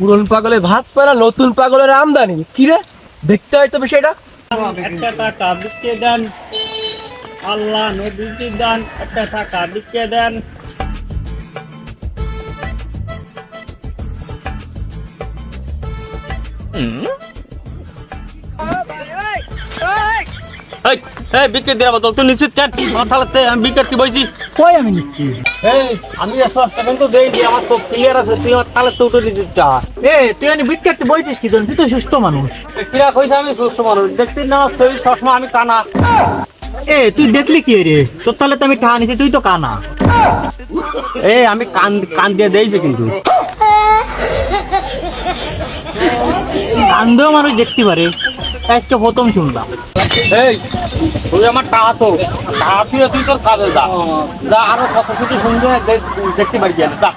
পুরন পাগলে ভাত পায় না নতুন পাগলের আমদানি। কি রে? দেখতে হয় তো বিষয়টা একটা টাকা বিকে দেন আল্লাহ নদীটি দেন একটা টাকা বিকে দেন। এই এই বিকে দেওয়া বদল। তুই নিশ্চিত কেন? মাথা লাগতে আমি বিকেট কি বইছি। কই আমি নিচ্ছি? এই আমি একশো টাকা তো দেই যে আমার তো ক্লিয়ার আছে তুই আমার তাহলে তো উঠে দিচ্ছিস চা এ তুই আমি বিখ্যাত বলছিস কি তুই তো সুস্থ মানুষ। কিরা কইছে আমি সুস্থ মানুষ? দেখতে না আমার শরীর সবসময় আমি কানা। এ তুই দেখলি কি রে? তোর তাহলে তো আমি টাকা নিছি তুই তো কানা। এই আমি কান কান দিয়ে দেইছি কিন্তু। কান্দেও মানুষ দেখতে পারে। আজকে প্রথম শুনলাম। এই তুই আমার টাকা তো টাকা তুই তুই তোর কাজে যা যা আরও কত কিছু শুনবে দেখতে পারি যা.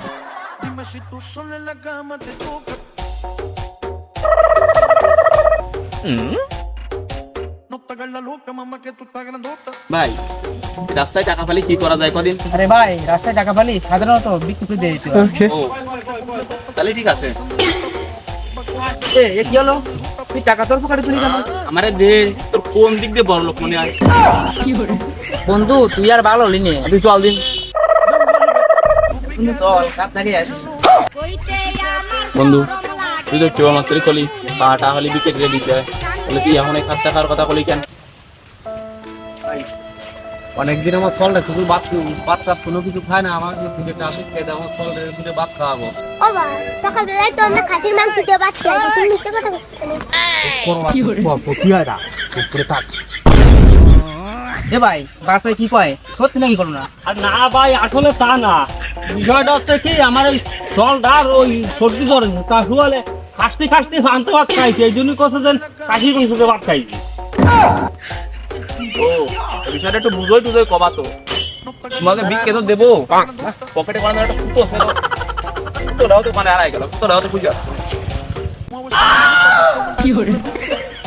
ভাই রাস্তায় টাকা ফেলে কি করা যায় কদিন? আরে ভাই রাস্তায় টাকা পালি সাধারণত বিক্রি করে দিয়েছে তাহলে ঠিক আছে। এ এ কি হলো? তুই টাকা তোর পকেটে তুলি কেন? আমারে দে তোর কোন দিক দিয়ে বড় লোক মনে বন্ধু তুই আর ভালো লিনে তুই চল দিন। বন্ধু চল কাপ নাকি আসি বন্ধু তুই তো কেবল মাত্রই কলি পাটা হলে বিকেট রে দিতে তুই এখন এই সাত টাকার কথা বলি কেন? অনেকদিন আমার চলটা শুধু ভাত ভাত টাত কোনো কিছু খায় না আমার থেকে টাকা খেয়ে দেয় আমার চলের ভিতরে ভাত খাওয়াবো। ও বাবা সকালবেলায় তো আমরা খাসির মাংস দিয়ে বাচ্চা আছে তুমি মিথ্যে কথা বলছো কেন? কি হয় না উপরে থাক। এ ভাই বাসায় কি কয়? সত্যি নাকি করো না? আর না ভাই আসলে তা না। বিষয়টা হচ্ছে কি আমার ওই জলদার ওই সর্দি জ্বর তা শুয়ালে খাসতে খাসতে ফানতে ভাত খাইছি এই জন্য কষে দেন কাশি মাংসতে ভাত খাইছি। ও বিষয়টা একটু বুঝোই টুঝোই কবা তো। তোমাকে বিকে তো দেবো। পকেটে কোনো একটা ফুটো আছে। ফুটোটাও তো মানে হারাই গেল ফুটোটাও তো বুঝা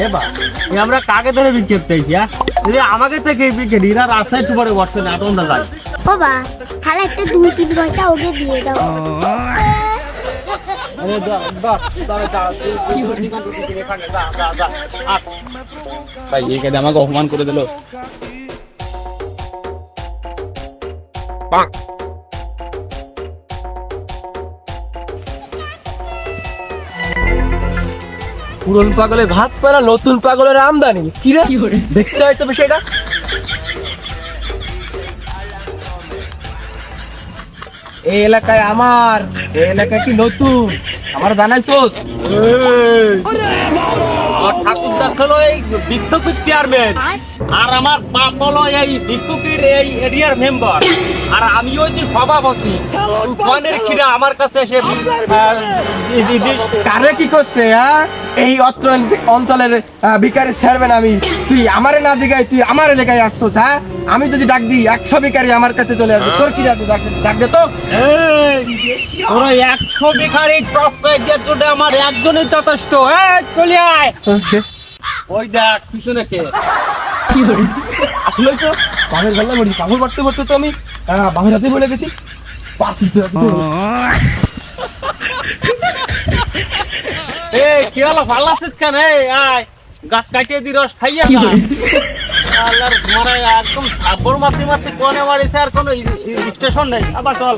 বা এ আমরা কাকে ধরে বিক্ষেপ চাইছি হ্যাঁ? আমাকে থেকে বিক্ষেপ এরা রাস্তায় একটু পরে বসছে না আটন যায় ও বাবা খালা একটা দুই তিন পয়সা ওকে দিয়ে দাও। ভাই এই কাজে আমাকে অপমান করে দিল পুরন পাগলে ভাত না নতুন পাগলের আমদানি। কি রে? দেখতে হয় তো বিষয়টা? এই এলাকায় আমার এই এলাকায় কি নতুন? আমার জানাইছোস আমার ঠাকুরদা ছিল এই ভিক্ষুকের চেয়ারম্যান আর আমার বাপ হলো এই ভিক্ষুকের এই এরিয়ার মেম্বার আর আমি হচ্ছে সভাপতি। কনের কিনা আমার কাছে এসে কারে কি করছে হ্যাঁ? এই অত্র অঞ্চলের ভিখারি ছাড়বেন আমি। তুই আমারে না দিগাই তুই আমার এলাকায় আসছোস হ্যাঁ? আমি যদি ডাক দিই একশো ভিকারি আমার কাছে চলে আসবে। তোর কি ডাক ডাক ডাক দে তো। এই, একশো ভিখারি টপ দিয়ে জন্য আমার একজনই যথেষ্ট। এই চলে আয়। ওই দেখ পিছনে কে? আসলে তো বাঘের গল্লা বলি পাগল করতে করতে তো আমি বাঘের হাতে বলে গেছি। পাঁচ কি হলো ভালো আছিস কেন? আয় গাছ কাটিয়ে দি রস খাইয়া না আল্লাহর মারা একদম থাপ্পড় মারতে মারতে কোনে মারিছে আর কোনো স্টেশন নেই। আবার চল।